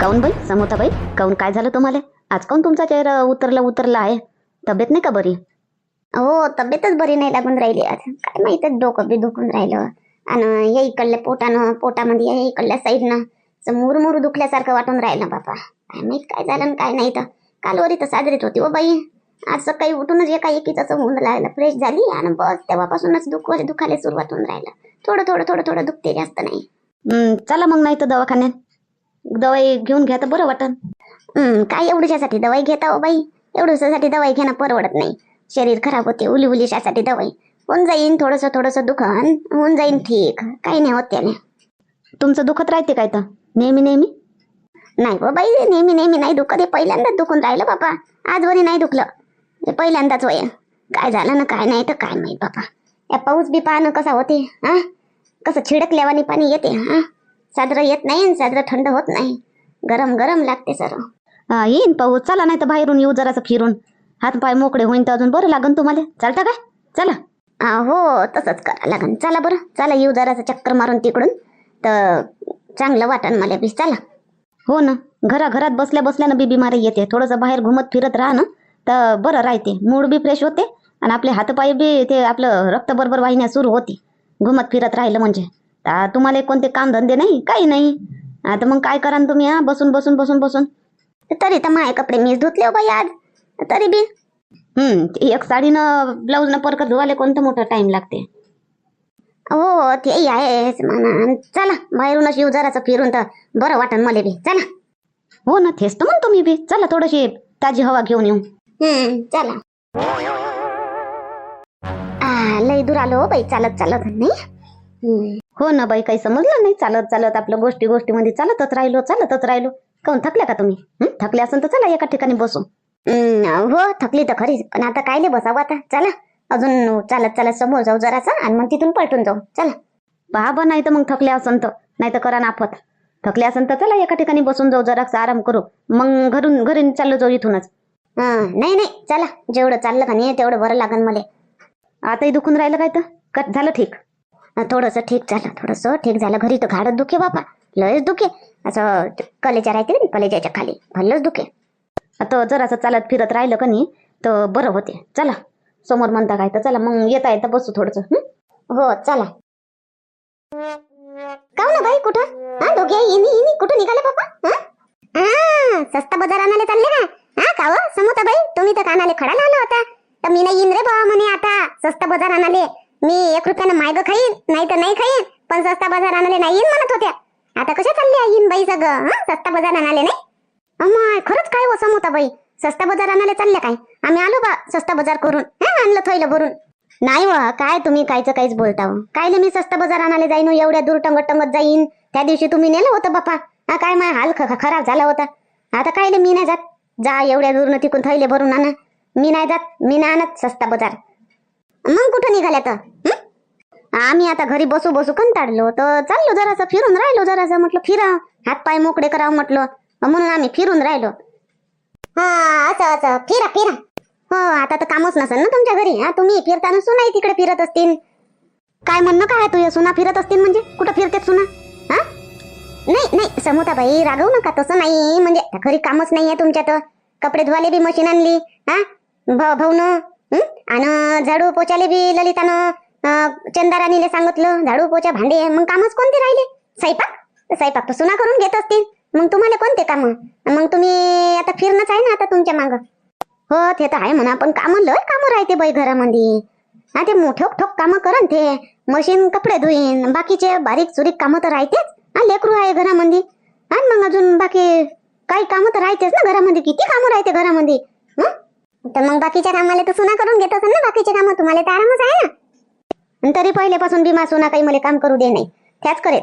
काऊन बाई? समोताबाई काऊन? काय झालं तुम्हाला? आज काऊन तुमचा चेहरा उतरला उतरला आहे? तब्येत नाही का बरी? हो तब्येतच बरी नाही लागून राहिली आज. काय माहीत डोकं बी दुखून राहिलं. आणि हे इकडल्या पोटानं पोटामध्ये हे इकडल्या साईडनं मुरमुर दुखल्यासारखं वाटून राहिलं बापा काय माहीत काय झालं काय नाही तर. कालवरी तर साजरीत होती हो बाई. आज सकाळी उठूनच एका एकीच असं होऊन लागलं फ्रेश झाली आणि बस तेव्हापासूनच दुख दुखायला सुरुवात होऊन राहिलं. थोडं थोडं थोडं थोडं दुखते जास्त नाही. चला मग नाही तर दवाखान्यात. दवाई घेऊन घ्या तर बरं वाटन. काय एवढ्यासाठी दवाई घेता हो बाई? एवढ्यासाठी दवाई घेणं परवडत नाही. शरीर खराब होते उली उलीशासाठी दवाई. होऊन जाईन थोडंसं थोडंसं दुखन होऊन जाईन ठीक. काही नाही होत त्याने. तुमचं दुखत राहते काय तर? नेहमी नेहमी? नाही हो बाई नेहमी नेहमी नाही दुखत. हे पहिल्यांदाच दुखून राहिलं बापा. आजवरी नाही दुखलं. हे पहिल्यांदाच वय काय झालं ना काय नाही तर काय माहीत बापा. या पाऊस बी पाहणं कसा होते हा? कसं छिडकल्यावानी पाणी येते हा? साजरं येत नाही आणि साजरं थंड होत नाही. गरम गरम लागते सर्व. हा, येईन पाहू चला नाही तर बाहेरून येऊ जरासं फिरून. हात पाय मोकळे होईन तर अजून बरं लागन तुम्हाला. चालतं काय? चला. हा, तसंच करा लागन. चला बरं. चला येऊ जराचं चक्कर मारून तिकडून. तर चांगलं वाटन मला बी. चला. हो ना. घरा घरात बसल्या बसल्यानं बी बिमारी येते. थोडंसं बाहेर घुमत फिरत राहा ना. तर बरं राहते. मूड बी फ्रेश होते. आणि आपले हातपाय बी ते आपलं रक्त बरोबर वाहिन्या सुरू होती. घुमत फिरत राहिलं म्हणजे. तुम्हाला कोणते काम धंदे नाही? काही नाही. आता मग काय करा न तुम्ही हा? बसून बसून बसून बसून. तरी तर माझे कपडे मीच धुतले हो बाई आज. तरी बी. हम्म एक साडीनं ब्लाऊजनं परकत धुवाले कोणतं मोठं टाइम लागते? हो ते आहेच म्हणा. चला बाहेरूनच येऊ जराचं फिरून तर. बरं वाटन मला बी. चला. हो ना तेच तर म्हणतो मी बी. चला थोडीशी ताजी हवा घेऊन येऊ. हम्म चला. आ, लय दूर आलो हो बाई. चालत चालत. नाही? हम्म. हो ना बाई काही समजलं नाही. चालत चालत आपलं गोष्टी गोष्टीमध्ये चालतच राहिलो चालतच राहिलो. काऊन थकल्या का तुम्ही? थकले थकल्या असेल तर चला एका ठिकाणी बसू. हो थकली तर खरीच. पण आता कायले बसावं आता? चला. अजून चालत चालत समोर जाऊ जरासा आणि मग तिथून पलटून जाऊ. चला. पहा नाही तर मग थकले असन तर. नाही तर करा नाफत. थकले असन तर चला एका ठिकाणी बसून जाऊ जरासा आराम करू. मग घरून घरी चाललो जाऊ इथूनच. नाही नाही. चला. जेवढं चाललं का नाही तेवढं बरं लागन मला. आताही दुखून राहिलं काय तर? कट झालं ठीक. थोडस ठीक झालं थोडस ठीक झालं. घरी तर घाडत दुखे बापा लयच दुखे. असं कलेच्या राहते ना कलेजाच्या खाली भल्लच दुखे. आता जरासं चालत फिरत राहिलं का नाही तर बरं होते. चला समोर म्हणता काय तर चला मग येता येता बसू थोडस हो? चला. काऊ ना हो बाई कुठं? हा दोघे इनी इनी कुठं निघाले बाबा? हा? हा सस्ता बाजार आणायला चालले का हा काव समोता बाई तुम्ही तर कानाले खडा लावला होता. तर मी नाही येईन रे बाबा म्हणे आता सस्ता बाजार आणाले. मी एक रुपयानं मायग खाईन नाही तर नाही खाईन पण सस्ता बाजार आणाले नाही येईन म्हणत होत्या. आता कशा चालल्या येईन बाई सगळं हा? सस्ता बाजार आणाले नाही? अमाय खरंच काय वसम होता बाई? सस्ता बाजार आणाले चालले काय? आम्ही आलो बा सस्ता बाजार करून हा? आणलं थैलं भरून. नाही व काय तुम्ही कायचं काहीच बोलता हो. कायले मी सस्ता बाजार आणायला जाईन एवढ्या दूर टंगत टंगत जाईन? त्या दिवशी तुम्ही नेलं होतं बापा. हा काय माय हाल ख- खराब झाला होता? आता कायले मी नाही जात. जा एवढ्या दूरनं तिकून थैले भरून आणा. मी नाही जात मी नाही आणत सस्ता बाजार. मग कुठं निघाल्या तर? आम्ही आता घरी बसू बसू कंटाळलो तर चाललो जरासं फिरून राहिलो जरासं म्हटलं फिरा हात पाय मोकळे करावं म्हटलं म्हणून आम्ही फिरून राहिलो. हा असं असं फिरा फिरा. हो आता तर कामच नसेल ना तुमच्या घरी? हा तुम्ही फिरताना सुनाही तिकडे फिरत असतील. काय म्हणणं काय तुझ्या सुना फिरत असतील म्हणजे? कुठं फिरते सुना? हा? नाही नाही समोता बाई रागवू नका तसं नाही म्हणजे घरी कामच नाही आहे तुमच्या तर. कपडे धुवाले बी मशीन आणली हा? भाऊ भाऊनं आणि झाडू पोचाले बी ललितानं चंदाराणीले सांगितलं झाडू पोचा भांडे मग कामच कोणते राहिले? स्वयंपाक? स्वयंपाक तर सुना करून घेत असतील. मग तुम्हाला कोणते काम? मग तुम्ही आता फिरणंच आहे ना आता तुमच्या माग? हो ते तर आहे म्हणा पण कामं लय कामं राहते बाई घरामध्ये. हा ते मोठे ठोक कामं करन ते. मशीन कपडे धुईन बाकीचे बारीक सुरीक कामं तर राहतेच. हा लेकरू आहे घरामध्ये. हा मग अजून बाकी काही कामं तर राहतेच ना घरामध्ये? किती कामं राहते घरामध्ये? तर मग बाकीच्या कामाला तर सुना करून घेत असेल ना बाकीचे कामं तुम्हाला तर आरामच आहे ना. तरी पहिल्यापासून बिमा सुना काही मला काम करू दे नाही. त्याच करेल.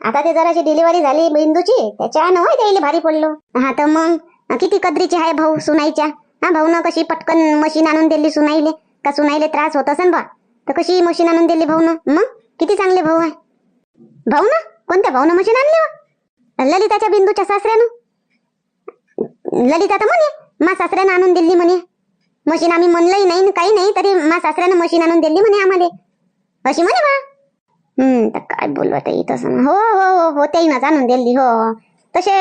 आता ते जराशी डिलिव्हरी झाली बिंदूची त्याच्या नव्हे भारी पडलो. हा तर मग? किती कदरीची आहे भाऊ सुनाईच्या? हा भाऊ ना कशी पटकन मशीन आणून दिली सुनाईले? का सुनाईले त्रास होत असेल बा? तर कशी मशीन आणून दिली भाऊ मग? किती चांगले भाऊ आहे. भाऊ ना कोणत्या भाऊ मशीन आणली ललिताच्या बिंदूच्या सासऱ्यानं? ललिता तर म्हणे मा सासऱ्यानं आणून दिली म्हणे. मशीन आम्ही म्हणलंही नाही काही नाही तरी मा सासऱ्यानं मशीन आणून दिली म्हणे आम्हाला. अशी म्हणे बा. हम्म तर काय बोलवत आहे तसं हो हो हो हो त्याईनंच आणून दिली हो तसे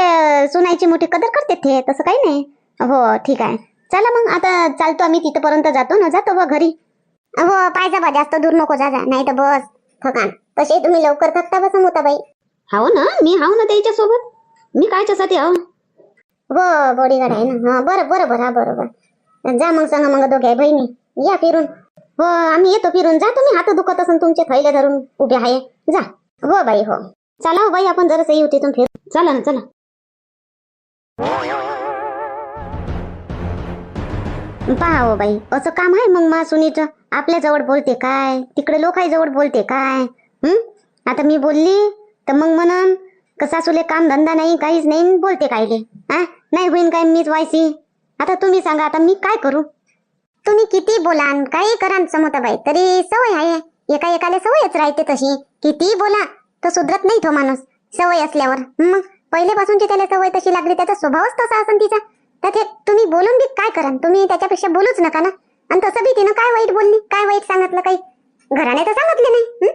सुनायची मोठी कदर करते ते तसं काही नाही. हो ठीक आहे. चला मग आता चालतो आम्ही तिथपर्यंत जातो ना जातो बा घरी. हो पाहिजे बा जास्त दूर नको जा नाही तर बस थकान. तसे तुम्ही लवकर थकता बस मोताबाई हाव ना? मी हाव ना त्याच्या सोबत मी कायच्यासाठी हाव? हो बॉडीगार्ड आहे ना. हा बरं बरं बरं हा बरोबर. जा मग सांगा मग दोघे बहिणी. या फिरून. हो आम्ही येतो फिरून. जा तुम्ही हात दुखत असून तुमचे थैले धरून उभे आहे. जा. हो बाई हो. चला हो बाई आपण जरासं येऊ तिथून फिर चला ना चला. पहा हो बाई असं काम आहे मग मा सुनीचं आपल्या जवळ बोलते काय? तिकडे लोकांजवळ बोलते काय? हम्म आता मी बोलली तर मग म्हणन का सासूले काम धंदा नाही काहीच नाही बोलते कायले. हा? नाही होईन काय मीच व्हायची आता तुम्ही सांगा आता मी काय करू? तुम्ही किती बोलान काही करा समोताबाई तरी सवय आहे. एका एकाला सवयच राहते तशी. किती बोला तर सुधरत नाही तो माणूस. सवय असल्यावर. मग पहिलेपासूनची त्याला सवय तशी लागली त्याचा स्वभावच तसा असं तिचा. तर ते तुम्ही बोलून बी काय करा तुम्ही त्याच्यापेक्षा बोलूच नका ना. आणि तसं बी तिनं काय वाईट बोलली काय वाईट सांगितलं काही? घराने तर सांगितले नाही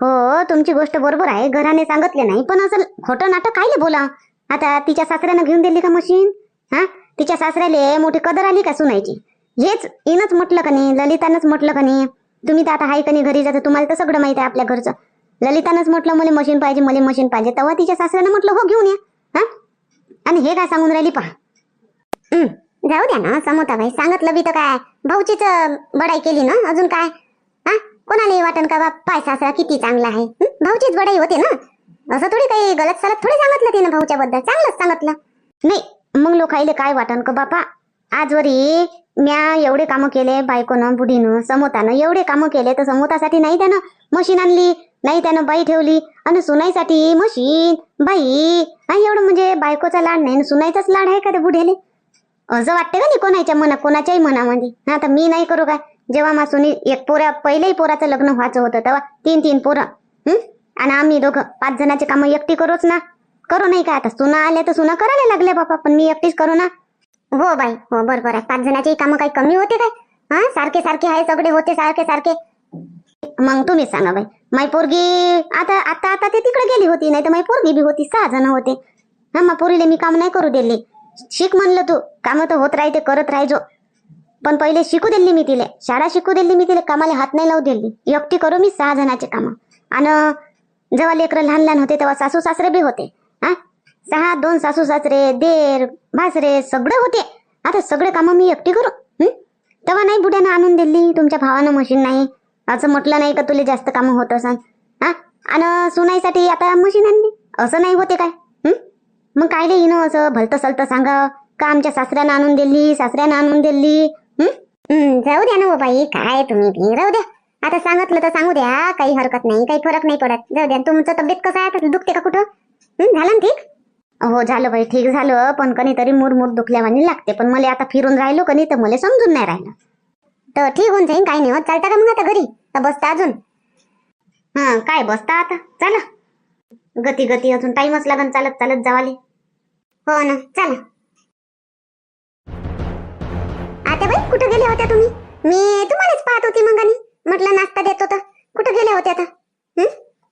हो तुमची गोष्ट बरोबर आहे. घराने सांगितले नाही पण असं खोटं नाटक कायले बोला? आता तिच्या सासऱ्यानं घेऊन दिली का मशीन? हा? तिच्या सासऱ्याले मोठी कदर आली का सुनायची हेच इनच म्हटलं का नाही ललितानंच म्हटलं का नाही? तुम्ही तर आता हाय का नाही घरी जाता तुम्हाला तर सगळं माहिती आहे आपल्या घरचं. ललितानंच म्हटलं मला मशीन पाहिजे मला मशीन पाहिजे. तेव्हा तिच्या सासऱ्यानं म्हटलं हो घेऊन या. हा? आणि हे काय सांगून राहिली पहा. जाऊ द्या ना समोताबाई सांगितलं बी तर काय. भाऊचीच बडाई केली ना अजून काय? हा? कोणालाही वाटन का बा पाय सासरा किती चांगला आहे? भाऊचीच बडाई होते ना. असं थोडी काही गलत सलत थोडी सांगितलं तिनं भाऊच्या बद्दल चांगलंच सांगितलं. नाही मग लोकाईले काय वाटन का बापा? आजवरी म्या एवढे कामं केले बायकोनं बुढीनं समोतानं. एवढे कामं केले तर समोतासाठी नाही त्यानं मशीन आणली नाही त्यानं बाई ठेवली आणि सुनाईसाठी मशीन बाई. नाही एवढं म्हणजे बायकोचा लाड नाही आणि सुनाईचाच लाड आहे का ते बुढ्याले? असं वाटते का नाही कोणाच्या मना कोणाच्याही मनामध्ये? हा तर मी नाही करू काय? जेव्हा मा सुनी एक पोऱ्या पहिल्याही पोराचं लग्न व्हायचं होतं तेव्हा तीन तीन पोरं हम्म आणि आम्ही दोघं पाच जणाचे कामं एकटी करूच ना. करू नाही का? आता सुना आल्या तर सुना करायला लागल्या बापा पण मी एकटीच करू ना. हो बाई हो बरोबर आहे. पाच जणाची कामं काही कमी होते काय? हा? सारखे सारखे आहे सगळे होते सारखे सारखे. मग तुम्ही सांगा बाई. माई पोरगी आता आता आता ते तिकडे गेली होती नाही तर माई पोरगी बी होती सहा जण होते. हा मग पोरीले मी काम नाही करू दिले. शिक म्हणलं तू. कामं तर होत राहते करत राहायचो पण पहिले शिकू दिली मी तिले. शाळा शिकू दिली मी तिले कामाला हात नाही लावू दिली. एकटी करू मी सहा जणाचे कामं. आणि जेव्हा लेकरं लहान लहान होते तेव्हा सासू सासरे बी होते. हा? सहा दोन सासू सासरे देर भासरे सगळं होते. आता सगळे कामं मी एकटी करू हं? तेव्हा नाही बुड्यानं आणून दिली तुमच्या भावानं मशीन नाही. असं म्हटलं नाही का तुला जास्त कामं होत असन? हा? आणि सुनाईसाठी आता मशीन आणली असं नाही होते काय? हं? मग काय येईन असं भलतं सलतं सांगा का आमच्या सासऱ्यानं आणून दिली सासऱ्यानं आणून दिली हं? हं, जाऊ द्या ना हो बाई काय तुम्ही बी राहू द्या. आता सांगितलं तर सांगू द्या काही हरकत नाही काही फरक नाही पडत. जाऊ द्या तुमचं तब्येत कसं आहे? दुखते का कुठं? झालं ना ठीक? हो झालं बाई ठीक झालं. पण कधी तरी मुरमुर दुखल्यावानी लागते. पण मला आता फिरून राहिलो कधी तर मला समजून नाही राहिलं. तर ठीक होऊन जाईन काही नाही होत. चालता का मग आता घरी? तर बसता अजून? हा काय बसता आता? चला. गती गती अजून टाईमच लागन. चालत चालत जावाले. हो ना चला. आता बाई कुठं गेल्या होत्या तुम्ही? मी तुम्हालाच पाहत होती मग आणि म्हटलं नाश्ता देत होता कुठं गेल्या होत्या आता?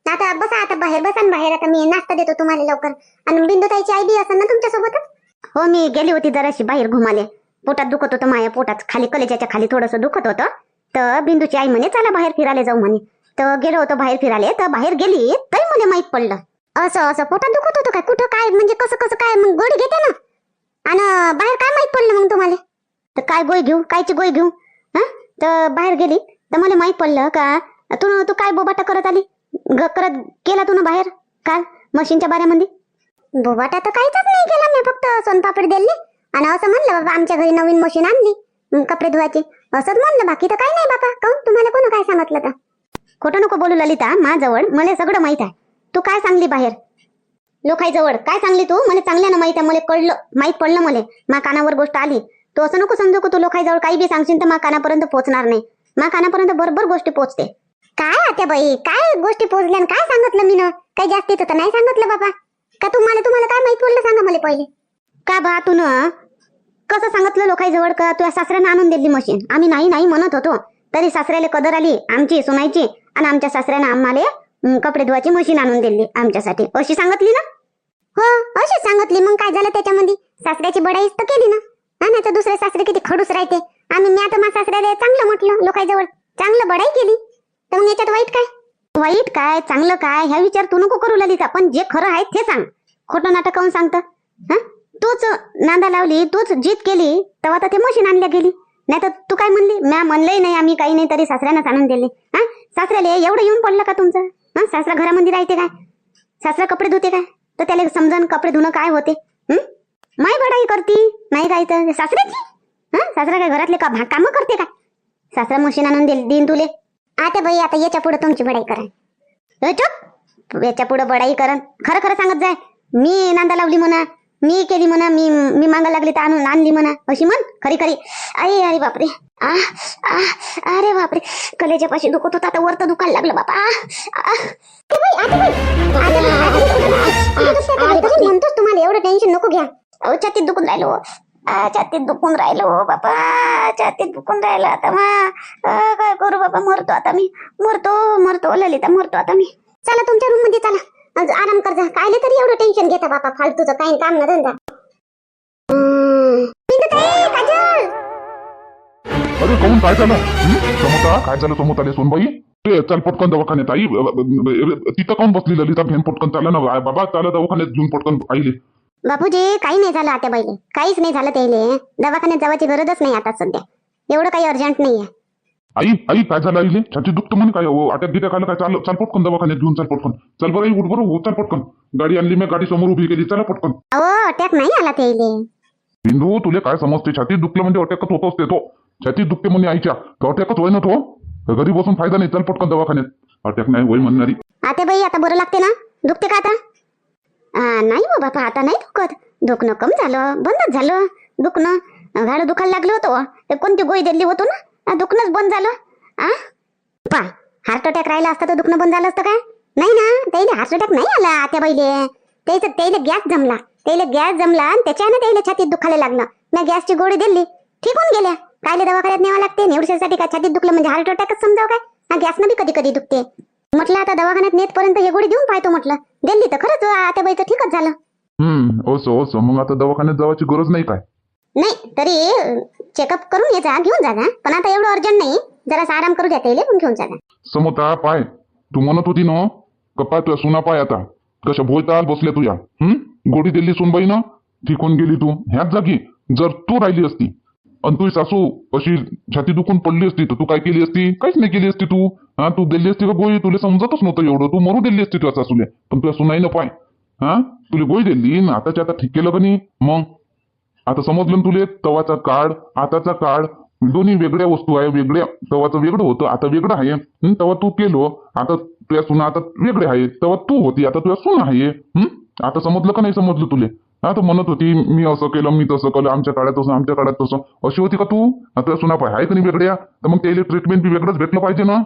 आता बसा आता बाहेर बसा ना बाहेर आता मी नाश्ता देतो तुम्हाला लवकर. आणि बिंदुताईची आई बी असेल ना तुमच्यासोबतच हो मी गेली होती जराशी बाहेर घुमाले. पोटात दुखत होतं माया पोटात खाली कलेजाच्या खाली थोडंसं दुखत होतं. तर बिंदूची आई म्हणे चला बाहेर फिरायला जाऊ म्हणे. तर गेलो होतो बाहेर फिरायला तर बाहेर गेली तरी मला माहीत पडलं. असं असं पोटात दुखत होतं काय? कुठं काय? म्हणजे कसं कसं काय? मग गोळी घेते ना. आणि बाहेर काय माहीत पडलं मग तुम्हाला? तर काय गोळी घेऊ? कायची गोळी घेऊ? हा? तर बाहेर गेली तर मला माहीत पडलं का तू तू काय बोबाटा करत आली? ग करत गेला तू ना बाहेर? काल मशीनच्या बाऱ्यामध्ये बोबाटा तर काहीच नाही केला मी फक्त सोनपापडी दिली. आणि असं म्हणलं बाबा आमच्या घरी नवीन मशीन आणली कपडे धुवायची. असंच म्हणलं बाकी तर काही नाही बाबा काऊन तुम्हाला कोण काय सांगितलं तर? खोटं नको बोलू ललिता. माझ्याजवळ मला सगळं माहीत आहे. तू काय सांगली बाहेर? लोकांजवळ काय सांगली तू? मला चांगल्यानं माहीत आहे. मला कळलं. माहीत पडलं मला. मा कानावर गोष्ट आली. तू असं नको समजू का तू लोकांजवळ काही बी सांगशील तर मा कानापर्यंत पोहोचणार नाही. मा कानापर्यंत बरोबर गोष्टी पोहोचते काय आता बाई? काय गोष्टी पोचल्या काय सांगितलं मी ना काही जास्तीच तर नाही सांगितलं बाबा. का तुम्हाला तुम्हाला काय माहीत पडलं सांगा मला पहिले. का बा तू न कसं सांगितलं लोकांजवळ का तुझ्या सासऱ्यानं आणून दिली मशीन आम्ही नाही नाही म्हणत होतो. तरी सासऱ्याला कदर आली आमची सुनायची आणि आमच्या सासऱ्यानं आम्हाला कपडे धुवायची मशीन आणून दिली आमच्यासाठी. अशी सांगितली ना? हो अशी सांगितली. मग काय झालं त्याच्यामध्ये? सासऱ्याची बडाईच तर केली ना? हा नाही तर दुसरे सासरे किती खडूस राहते. आम्ही मी आता माझ्या सासऱ्याला चांगलं म्हटलं लोकांजवळ चांगलं बडाई केली. मग याच्यात वाईट काय? वाईट काय? चांगलं काय? ह्या विचार तू नको करू ललिता पण जे खरं आहे ते सांग. खोटं नाटक काऊन सांगतं? हा? तूच नांदा लावली तूच जीत केली तेव्हा तर ते मशीन आणल्या गेली. नाही तर तू काय म्हणली? म्या म्हणलंही नाही आम्ही काही नाही तरी सासऱ्यानं आणून दिले. हा? सासऱ्याला एवढं येऊन पडलं का तुमचं? हा? सासरा घरामध्ये राहते काय? सासरा कपडे धुते काय? तर त्याला समजन कपडे धुणं काय होते? माय बडाई करती. नाही काय तर? सासऱ्याची? हा? सासरा काय घरातले का कामं करते काय? सासरा मशीन आणून देईल देईन तुले. आता बाई आता याच्यापुढे तुमची बडाई करा. चुप. याच्यापुढे बडाई करण. खरं खरं सांगत जाय. मी नांदा लावली म्हणा मी केली म्हणा मी मी मागा लागली तर आणून आणली म्हणा. अशी म्हण? खरी खरी. अरे अरे बापरे. आ आ अरे बापरे. कलेच्या पाशी दुखत होता आता वर तर दुखायला लागलं बापा. म्हणतोच तुम्हाला एवढं टेन्शन नको घ्या. अहो ते दुखून राहिलो. छातीत दुखून राहिलो हो बापा छातीत दुखून राहिलं आता मा. काय करू बाबा मरतो आता मी. मरतो मरतो ललिता मरतो आता मी. चला तुमच्या रूममध्ये चला. आराम कर जा. कायले तरी एवढं टेन्शन घेता बापा फालतूचं काही काम ना धंदा. अरे कहून काय झालं? समोता काय झालं समोताले सोनबाई? ते चल पटकन दवाखान्यात आई. तिथं काऊन बसली ललिता? घेऊन पटकन चालला ना. बाबा चाला दवाखान्यात घेऊन पटकन आईले. बापूजी काही नाही झालं आता बाईले. काहीच नाही झालं त्याले दवाखान्यात जावाची गरजच नाही आता सध्या. एवढं काही अर्जंट नाहीये. आई आई काय झालं आईले? छाती दुखतं म्हणे काय? हो, अटॅक गिटॅक आलं काय? चाल चाल पटकन दवाखान्यात घेऊन चाल पटकन. चल बरं आई, उठ बरं हो, चाल पटकन. गाडी आणली मी गाडी समोर उभी केली चला पटकन. अहो अटॅक नाही आला त्याले बिंदू तुले काय समजते? छाती दुखलं म्हणजे अटॅकच होत असते तो. छाती दुखते म्हणे आईच्या. तो अटॅकच होय ना तो. तर घरी बसून फायदा नाही. चल पटकन दवाखान्यात. अटॅक नाही होय म्हणणारी. आता बाई आता बरं लागते ना? दुखते का आता? नाही हो बापा आता नाही दुखत. दुखणं कम झालं बंदच झालं. दुखणं घाड दुखायला लागलं होतं हो. ते कोणती गोळी दिली होतो ना? दुखणंच बंद झालं. आ? पा हार्ट अटॅक राहिला असता तर दुखणं बंद झालं असतं काय? नाही ना त्याला हार्ट अटॅक नाही आला त्या बाईले. त्याचं त्याला गॅस जमला. त्याला गॅस जमला आणि त्याच्यानं त्याला छातीत दुखायला लागलं. मी गॅसची गोळी दिली ठीक होऊन गेल्या कायले दवाखान्यात न्यावं लागते? नेवडशासाठी काय छातीत दुखलं म्हणजे हार्ट अटॅकच समजावं काय? हा गॅसनं बी कधी कधी दुखते. म्हटलं आता दवाखान्यात नेतपर्यंत हे गोळी देऊन पाहतो म्हटलं. दिल्ली तर खरंच आता बाई तर ठीकच झालं. हम्म असं असं मग आता दवाखान्यात जावायची गरज नाही काय? नाही तरी चेकअप करून ये जा घेऊन जा जा. पण आता एवढं अर्जंट नाही. जरा आराम करू द्या त्याला पण घेऊन जा जा. समोता पाय. तू म्हणत होती ना कपा तुझ्या सुना पाय आता. कशा भोयताल बसल्या तुझ्या हं? गोडी दिली सुनबाई ना ठिकून गेली तू. ह्याच जागी जर तू राहिली असती आणि तुझी सासू अशी छाती दुखून पडली असती तर तू काय केली असती? काहीच नाही केली असती तू. हा तू दिली असती का गोळी? तुला समजतच नव्हतं एवढं. तू मरू दिली असती तुझ्या सासूले. पण तुला सुनाई न पाय. हा? तुला गोळी दिली न आताच्या आता ठीक केलं का नाही? मग? आता समजलं तुले? तवाचा काळ आताचा काळ. दोन्ही वेगळ्या वस्तू आहे. वेगळ्या तवाचं वेगळं होतं आता वेगळं आहे. तेव्हा तू केलो आता तुझ्या सुना आता वेगळे आहे. तेव्हा तू होती आता तुझ्या सुना आहे. आता समजलं का नाही समजलं तुले? हा तर म्हणत होती मी असं केलं मी तसं केलं आमच्या काळात तसं आमच्या काळात तसं. अशी होती का तू? आता सुना पाय आहे नाही वेगळ्या? तर मग त्याला ट्रीटमेंट बी वेगळंच भेटलं पाहिजे ना?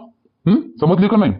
समजली का नाही?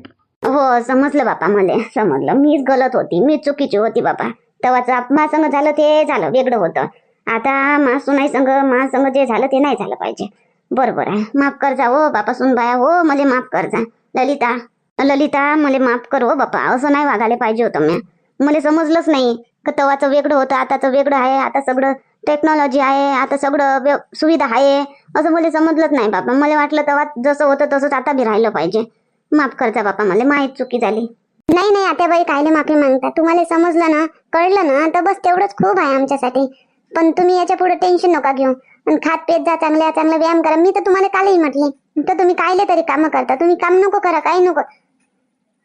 हो समजलं बापा मला समजलं. मीच गलत होती मी चुकीची होती बापा. तेव्हाच मा संग झालं ते झालं वेगळं होतं. आता मा सुनाई संग मा संग जे झालं ते नाही झालं पाहिजे. बरोबर आहे. माफ कर जा हो बापा सुनबाया हो मला माफ कर जा ललिता ललिता मला माफ कर हो बापा. असं नाही वागायला पाहिजे होतं मी मला समजलंच नाही. का तेव्हाचं वेगळं होतं आताचं वेगळं आहे आता सगळं टेक्नॉलॉजी आहे आता सगळं व्य- सुविधा आहे. असं मला समजलंच नाही बापा मला वाटलं तेव्हा जसं होतं तसंच आता बी राहिलं पाहिजे. माफ करता बापा मला माहीत चुकी झाली. नाही नाही आता बाई कायले माफी मागता? तुम्हाला समजलं ना कळलं ना तर बस तेवढंच खूप आहे आमच्यासाठी. पण तुम्ही याच्यापुढे टेन्शन नका घेऊ. आणि खात पेत जा चांगल्या चांगला व्यायाम करा. मी तर तुम्हाला कालही म्हटले. तर तुम्ही कायले तरी कामं करता? तुम्ही काम नको करा काही नको.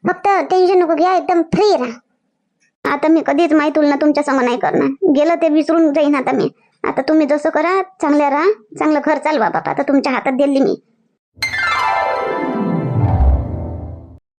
फक्त टेन्शन नको घ्या एकदम फ्री राहा. आता मी कधीच माही तुलना तुमच्यासमोर नाही करणार. गेलं ते विसरून जाईन आता मी. आता तुम्ही जसं करा चांगल्या राहा चांगलं घर चालवा बापा आता तुमच्या हातात दिली मी.